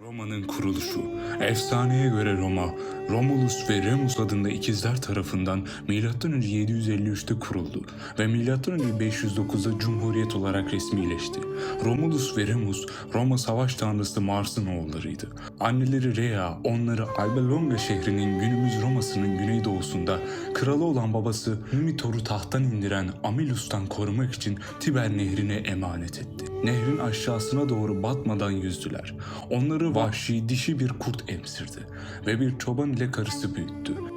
Roma'nın kuruluşu. Efsaneye göre Roma, Romulus ve Remus adında ikizler tarafından M.Ö. 753'te kuruldu ve M.Ö. 509'da Cumhuriyet olarak resmileşti. Romulus ve Remus, Roma savaş tanrısı Mars'ın oğullarıydı. Anneleri Rhea, onları Alba Longa şehrinin günümüz Roma'sının güneydoğusunda, kralı olan babası Numitor'u tahttan indiren Amilus'tan korumak için Tiber nehrine emanet etti. Nehrin aşağısına doğru batmadan yüzdüler. Onları vahşi dişi bir kurt emsirdi ve bir çoban ile karısı büyüttü.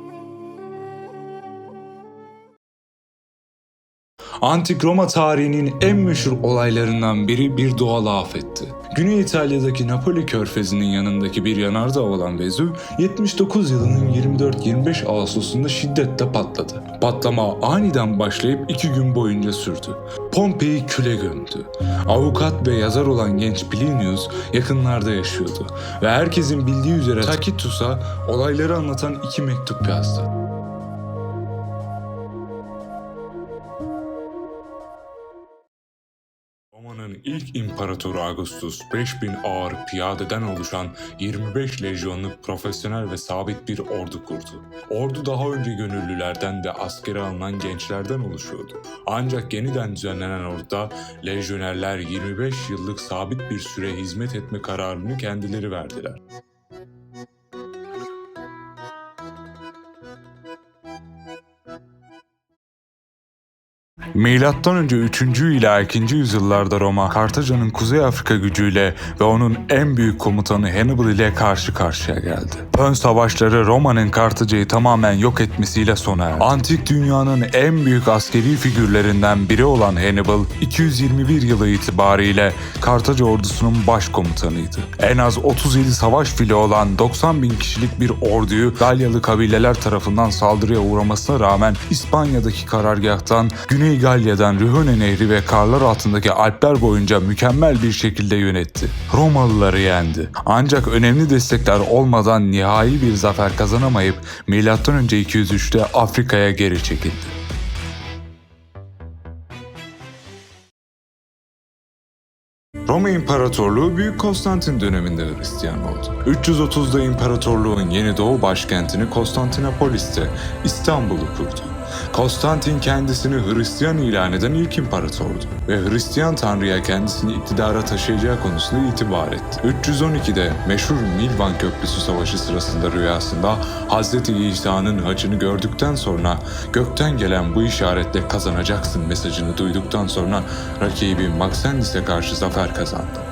Antik Roma tarihinin en meşhur olaylarından biri bir doğal afetti. Güney İtalya'daki Napoli körfezinin yanındaki bir yanardağ olan Vezüv, 79 yılının 24-25 Ağustos'unda şiddetle patladı. Patlama aniden başlayıp iki gün boyunca sürdü. Pompei'yi küle gömdü. Avukat ve yazar olan genç Plinius yakınlarda yaşıyordu ve herkesin bildiği üzere Tacitus'a olayları anlatan iki mektup yazdı. Roma'nın ilk imparatoru Augustus 5000 ağır piyadeden oluşan 25 lejyonluk profesyonel ve sabit bir ordu kurdu. Ordu daha önce gönüllülerden ve askere alınan gençlerden oluşuyordu. Ancak yeniden düzenlenen orduda lejyonerler 25 yıllık sabit bir süre hizmet etme kararını kendileri verdiler. Milattan önce 3. ila 2. yüzyıllarda Roma, Kartaca'nın Kuzey Afrika gücüyle ve onun en büyük komutanı Hannibal ile karşı karşıya geldi. Ön savaşları Roma'nın Kartaca'yı tamamen yok etmesiyle sona erdi. Antik dünyanın en büyük askeri figürlerinden biri olan Hannibal, 221 yılı itibariyle Kartaca ordusunun başkomutanıydı. En az 37 savaş fili olan 90 bin kişilik bir orduyu Galyalı kabileler tarafından saldırıya uğramasına rağmen İspanya'daki karargahtan Güney Galya'dan Rhone Nehri ve karlar altındaki Alpler boyunca mükemmel bir şekilde yönetti. Romalıları yendi. Ancak önemli destekler olmadan nihai bir zafer kazanamayıp M.Ö. 203'te Afrika'ya geri çekildi. Roma İmparatorluğu Büyük Konstantin döneminde Hristiyan oldu. 330'da imparatorluğun yeni doğu başkentini Konstantinopolis'te İstanbul'u kurdu. Konstantin kendisini Hristiyan ilan eden ilk imparatordu ve Hristiyan tanrıya kendisini iktidara taşıyacağı konusunda itibar etti. 312'de meşhur Milvan Köprüsü Savaşı sırasında rüyasında Hz. İsa'nın hacını gördükten sonra gökten gelen bu işaretle kazanacaksın mesajını duyduktan sonra rakibi Maxennis'e karşı zafer kazandı.